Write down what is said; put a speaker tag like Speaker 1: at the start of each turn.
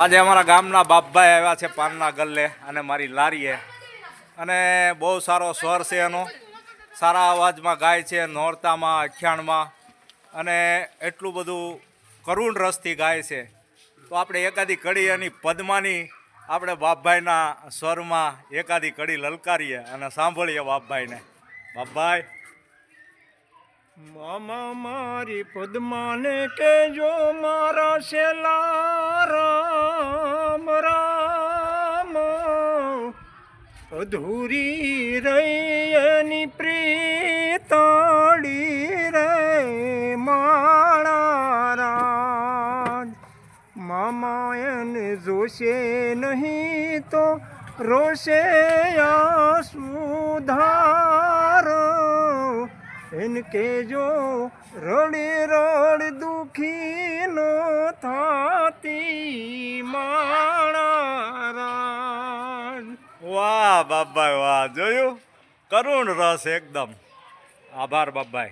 Speaker 1: આજે અમારા ગામના બાપભાઈ આવ્યા છે પાનના ગલ્લે અને મારી લારીએ. અને બહુ સારો સ્વર છે એનો. સારા અવાજમાં ગાય છે, નોરતામાં અખ્યાણમાં અને એટલું બધું કરુણ રસથી ગાય છે. તો આપણે એકાદી કડી એની પદ્માની આપણે બાપભાઈના સ્વરમાં એકાદી કડી લલકારીએ અને સાંભળીએ બાપભાઈને. બાપભાઈ.
Speaker 2: મામા મારી પદ્માને કેજો મારા શેલા અધૂરી રૈયની પ્રીતળી રે માળા મામાયન જોશે નહીં તો રોશે સુધાર સુધારો કે જો રડી રડ દુખી નો થાતી
Speaker 1: વાહ બાપભાઈ વાહ જોયું? કરુણ રસ એકદમ. આભાર બાપભાઈ.